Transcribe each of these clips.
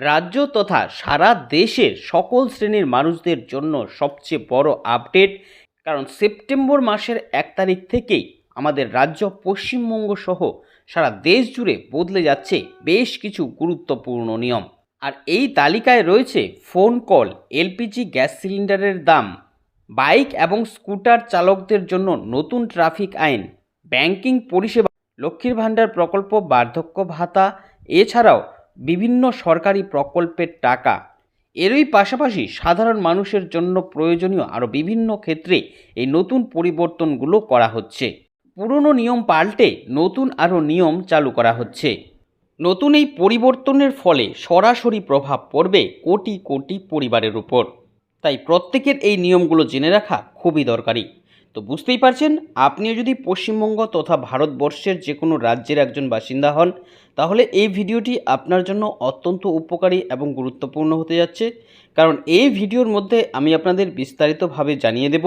রাজ্য তথা সারা দেশের সকল শ্রেণির মানুষদের জন্য সবচেয়ে বড় আপডেট, কারণ সেপ্টেম্বর মাসের এক তারিখ থেকেই আমাদের রাজ্য পশ্চিমবঙ্গ সহ সারা দেশ জুড়ে বদলে যাচ্ছে বেশ কিছু গুরুত্বপূর্ণ নিয়ম। আর এই তালিকায় রয়েছে ফোন কল, এলপিজি গ্যাস সিলিন্ডারের দাম, বাইক এবং স্কুটার চালকদের জন্য নতুন ট্রাফিক আইন, ব্যাংকিং পরিষেবা, লক্ষ্মীর ভাণ্ডার প্রকল্প, বার্ধক্য ভাতা, এছাড়াও বিভিন্ন সরকারি প্রকল্পের টাকা। এরই পাশাপাশি সাধারণ মানুষের জন্য প্রয়োজনীয় আরও বিভিন্ন ক্ষেত্রে এই নতুন পরিবর্তনগুলো করা হচ্ছে। পুরনো নিয়ম পাল্টে নতুন আরও নিয়ম চালু করা হচ্ছে। নতুন এই পরিবর্তনের ফলে সরাসরি প্রভাব পড়বে কোটি কোটি পরিবারের উপর। তাই প্রত্যেকের এই নিয়মগুলো জেনে রাখা খুবই দরকারি। তো বুঝতেই পারছেন, আপনিও যদি পশ্চিমবঙ্গ তথা ভারতবর্ষের যে কোনো রাজ্যের একজন বাসিন্দা হন, তাহলে এই ভিডিওটি আপনার জন্য অত্যন্ত উপকারী এবং গুরুত্বপূর্ণ হতে যাচ্ছে। কারণ এই ভিডিওর মধ্যে আমি আপনাদের বিস্তারিতভাবে জানিয়ে দেব,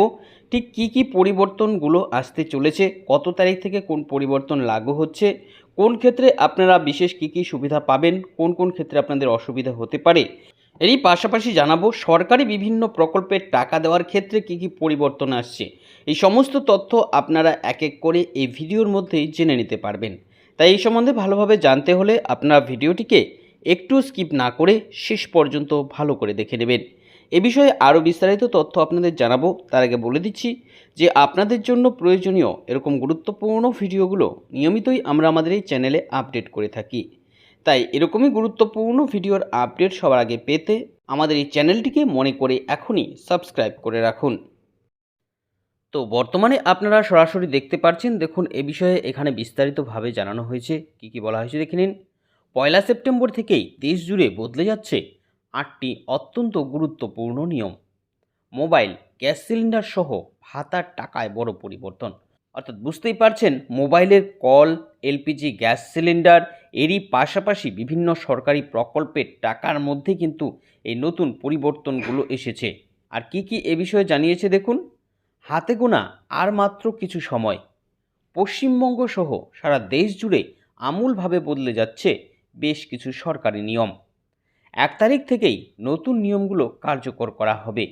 ঠিক কী কী পরিবর্তনগুলো আসতে চলেছে, কত তারিখ থেকে কোন পরিবর্তন লাগু হচ্ছে, কোন ক্ষেত্রে আপনারা বিশেষ কী কী সুবিধা পাবেন, কোন কোন ক্ষেত্রে আপনাদের অসুবিধা হতে পারে, এরই পাশাপাশি জানাব সরকারি বিভিন্ন প্রকল্পের টাকা দেওয়ার ক্ষেত্রে কী কী পরিবর্তন আসছে। এই সমস্ত তথ্য আপনারা এক এক করে এই ভিডিওর মধ্যেই জেনে নিতে পারবেন। তাই এই সম্বন্ধে ভালোভাবে জানতে হলে আপনারা ভিডিওটিকে একটু স্কিপ না করে শেষ পর্যন্ত ভালো করে দেখে নেবেন। এ বিষয়ে আরও বিস্তারিত তথ্য আপনাদের জানাব। তার আগে বলে দিচ্ছি যে আপনাদের জন্য প্রয়োজনীয় এরকম গুরুত্বপূর্ণ ভিডিওগুলো নিয়মিতই আমরা আমাদের এই চ্যানেলে আপডেট করে থাকি। তাই এরকমই গুরুত্বপূর্ণ ভিডিওর আপডেট সবার আগে পেতে আমাদের এই চ্যানেলটিকে মনে করে এখনই সাবস্ক্রাইব করে রাখুন। তো বর্তমানে আপনারা সরাসরি দেখতে পাচ্ছেন দেখুন এ বিষয়ে এখানে বিস্তারিতভাবে জানানো হয়েছে। কি কি বলা হয়েছে দেখে নিন। পয়লা সেপ্টেম্বর থেকেই দেশ জুড়ে বদলে যাচ্ছে আটটি অত্যন্ত গুরুত্বপূর্ণ নিয়ম। মোবাইল, গ্যাস সিলিন্ডার সহ ভাতার টাকায় বড় পরিবর্তন। অর্থাৎ বুঝতেই পারছেন, মোবাইলের কল, এলপিজি, গ্যাস সিলিন্ডার এরই পাশাপাশি বিভিন্ন সরকারি প্রকল্পের টাকার মধ্যে কিন্তু এই নতুন পরিবর্তনগুলো এসেছে। আর কি কি এ বিষয়ে জানিয়েছে দেখুন? হাতে গোনা আর মাত্র কিছু সময়। পশ্চিমবঙ্গ সহ সারা দেশ জুড়ে আমূলভাবে বদলে যাচ্ছে বেশ কিছু সরকারি নিয়ম। এক তারিখ থেকেই নতুন নিয়মগুলো কার্যকর করা হবে।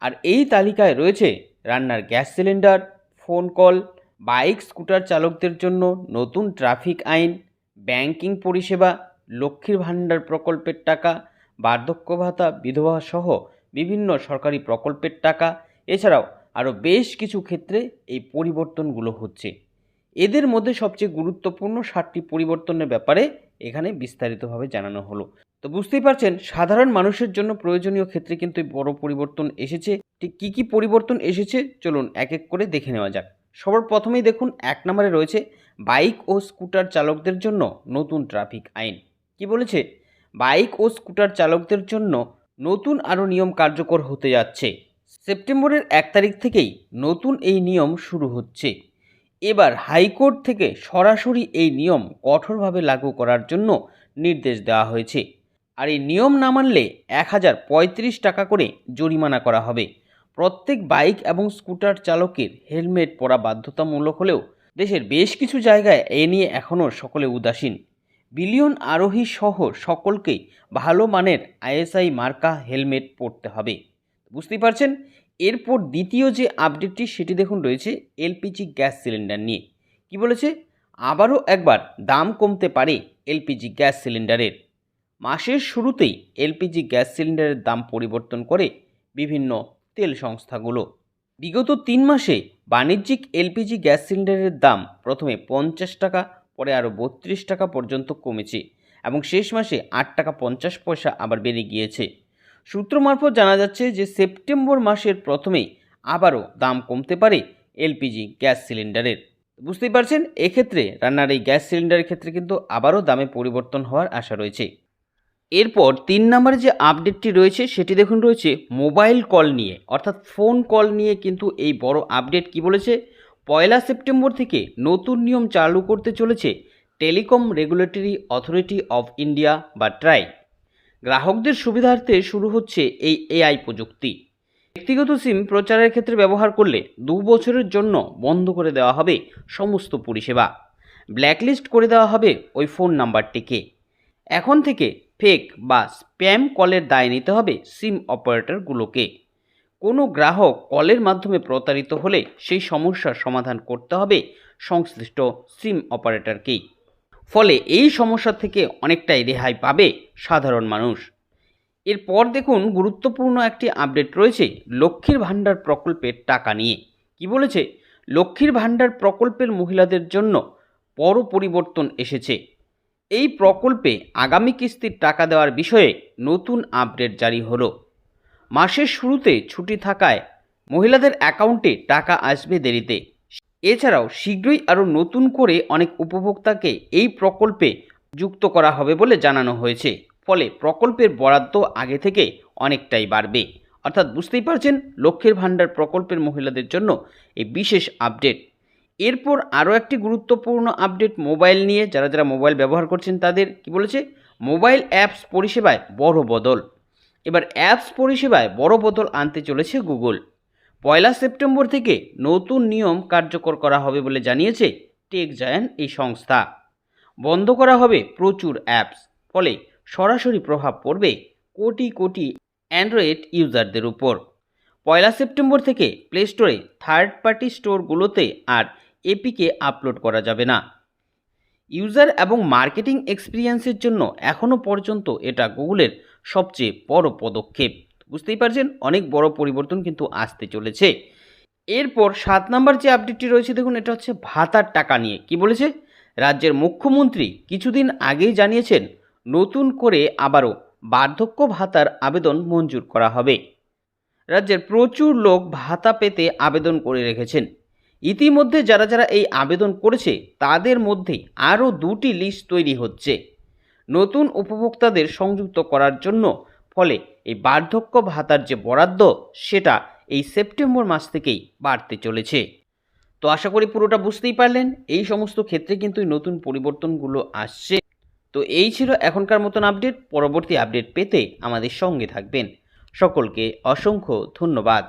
আর এই তালিকায় রয়েছে রান্নার gas cylinder, phone call, bike, scooter চালকদের জন্য নতুন ট্রাফিক আইন, ব্যাংকিং পরিষেবা, লক্ষ্মীর ভাণ্ডার প্রকল্পের টাকা, বার্ধক্য ভাতা, বিধবা সহ বিভিন্ন সরকারি প্রকল্পের টাকা, এছাড়াও আরও বেশ কিছু ক্ষেত্রে এই পরিবর্তনগুলো হচ্ছে। এদের মধ্যে সবচেয়ে গুরুত্বপূর্ণ ষাটটি পরিবর্তনের ব্যাপারে এখানে বিস্তারিতভাবে জানানো হলো। তো বুঝতেই পারছেন, সাধারণ মানুষের জন্য প্রয়োজনীয় ক্ষেত্রে কিন্তু বড় পরিবর্তন এসেছে। ঠিক কী কী পরিবর্তন এসেছে, চলুন এক এক করে দেখে নেওয়া যাক। সবার প্রথমেই দেখুন, এক নম্বরে রয়েছে বাইক ও স্কুটার চালকদের জন্য নতুন ট্রাফিক আইন। কি বলেছে? বাইক ও স্কুটার চালকদের জন্য নতুন আরও নিয়ম কার্যকর হতে যাচ্ছে। সেপ্টেম্বরের এক তারিখ থেকেই নতুন এই নিয়ম শুরু হচ্ছে। এবার হাইকোর্ট থেকে সরাসরি এই নিয়ম কঠোরভাবে লাগু করার জন্য নির্দেশ দেওয়া হয়েছে। আর এই নিয়ম না মানলে এক হাজার পঁয়ত্রিশ টাকা করে জরিমানা করা হবে। প্রত্যেক বাইক এবং স্কুটার চালকের হেলমেট পরা বাধ্যতামূলক হলেও দেশের বেশ কিছু জায়গায় এ নিয়ে এখনও সকলে উদাসীন। বিলিয়ন আরোহী সহ সকলকেই ভালো মানের আইএসআই মার্কা হেলমেট পরতে হবে। বুঝতেই পারছেন? এরপর দ্বিতীয় যে আপডেটটি সেটি দেখুন রয়েছে এলপিজি গ্যাস সিলিন্ডার নিয়ে। কি বলেছে? আবারও একবার দাম কমতে পারে এলপিজি গ্যাস সিলিন্ডারের। মাসের শুরুতেই এলপিজি গ্যাস সিলিন্ডারের দাম পরিবর্তন করে বিভিন্ন তেল সংস্থাগুলো। বিগত তিন মাসে বাণিজ্যিক এলপিজি গ্যাস সিলিন্ডারের দাম প্রথমে পঞ্চাশ টাকা, পরে আরও বত্রিশ টাকা পর্যন্ত কমেছে এবং শেষ মাসে আট টাকা পঞ্চাশ পয়সা আবার বেড়ে গিয়েছে। সূত্র মারফত জানা যাচ্ছে যে সেপ্টেম্বর মাসের প্রথমেই আবারও দাম কমতে পারে এলপিজি গ্যাস সিলিন্ডারের। বুঝতেই পারছেন, এক্ষেত্রে রান্নার এই গ্যাস সিলিন্ডারের ক্ষেত্রে কিন্তু আবারও দামে পরিবর্তন হওয়ার আশা রয়েছে। এরপর তিন নম্বরে যে আপডেটটি রয়েছে, সেটি দেখুন রয়েছে মোবাইল কল নিয়ে, অর্থাৎ ফোন কল নিয়ে কিন্তু এই বড় আপডেট কি বলেছে? পয়লা সেপ্টেম্বর থেকে নতুন নিয়ম চালু করতে চলেছে telecom regulatory authority of India বা ট্রাই। গ্রাহকদের সুবিধার্থে শুরু হচ্ছে এই এআই প্রযুক্তি। ব্যক্তিগত সিম প্রচারের ক্ষেত্রে ব্যবহার করলে দু বছরের জন্য বন্ধ করে দেওয়া হবে সমস্ত পরিষেবা। ব্ল্যাকলিস্ট করে দেওয়া হবে ওই ফোন নাম্বারটিকে। এখন থেকে ফেক বা স্প্যাম কলের দায় নিতে হবে সিম অপারেটরগুলোকে। কোনো গ্রাহক কলের মাধ্যমে প্রতারিত হলে সেই সমস্যার সমাধান করতে হবে সংশ্লিষ্ট সিম অপারেটরকেই। ফলে এই সমস্যা থেকে অনেকটাই রেহাই পাবে সাধারণ মানুষ। এরপর দেখুন গুরুত্বপূর্ণ একটি আপডেট রয়েছে লক্ষ্মীর ভাণ্ডার প্রকল্পের টাকা নিয়ে। কি বলেছে? লক্ষ্মীর ভাণ্ডার প্রকল্পের মহিলাদের জন্য বড় পরিবর্তন এসেছে। এই প্রকল্পে আগামী কিস্তির টাকা দেওয়ার বিষয়ে নতুন আপডেট জারি হলো। মাসের শুরুতে ছুটি থাকায় মহিলাদের অ্যাকাউন্টে টাকা আসবে দেরিতে। এছাড়াও শীঘ্রই আরও নতুন করে অনেক উপভোক্তাকে এই প্রকল্পে যুক্ত করা হবে বলে জানানো হয়েছে। ফলে প্রকল্পের বরাদ্দ আগে থেকে অনেকটাই বাড়বে। অর্থাৎ বুঝতেই পারছেন, লক্ষ্মীর ভাণ্ডার প্রকল্পের মহিলাদের জন্য এই বিশেষ আপডেট। এরপর আরও একটি গুরুত্বপূর্ণ আপডেট মোবাইল নিয়ে, যারা যারা মোবাইল ব্যবহার করছেন তাদের কি বলেছে? মোবাইল অ্যাপস পরিষেবায় বড় বদল। এবার অ্যাপস পরিষেবায় বড় বদল আনতে চলেছে গুগল। পয়লা সেপ্টেম্বর থেকে নতুন নিয়ম কার্যকর করা হবে বলে জানিয়েছে টেক জায়ান্ট এই সংস্থা। বন্ধ করা হবে প্রচুর অ্যাপস, ফলে সরাসরি প্রভাব পড়বে কোটি কোটি অ্যান্ড্রয়েড ইউজারদের উপর। পয়লা সেপ্টেম্বর থেকে প্লে স্টোরে থার্ড পার্টি স্টোরগুলোতে আর এপিকে আপলোড করা যাবে না। ইউজার এবং মার্কেটিং এক্সপিরিয়েন্সের জন্য এখনও পর্যন্ত এটা গুগলের সবচেয়ে বড় পদক্ষেপ। বুঝতেই পারছেন, অনেক বড় পরিবর্তন কিন্তু আসতে চলেছে। এরপর সাত নাম্বার যে আপডেটটি রয়েছে, দেখুন, এটা হচ্ছে ভাতার টাকা নিয়ে। কি বলেছে? রাজ্যের মুখ্যমন্ত্রী কিছুদিন আগেই জানিয়েছেন, নতুন করে আবারও বার্ধক্য ভাতার আবেদন মঞ্জুর করা হবে। রাজ্যের প্রচুর লোক ভাতা পেতে আবেদন করে রেখেছেন। ইতিমধ্যে যারা যারা এই আবেদন করেছে, তাদের মধ্যে আরও দুটি লিস্ট তৈরি হচ্ছে। নতুন উপভোক্তাদের সংযুক্ত করার জন্য ফলে এই বার্ধক্য ভাতার যে বরাদ্দ, সেটা এই সেপ্টেম্বর মাস থেকেই বাড়তে চলেছে। তো আশা করি পুরোটা বুঝতেই পারলেন, এই সমস্ত ক্ষেত্রে কিন্তু নতুন পরিবর্তনগুলো আসছে। তো এই ছিল এখনকার মতন আপডেট, পরবর্তী আপডেট পেতে আমাদের সঙ্গে থাকবেন। সকলকে অসংখ্য ধন্যবাদ।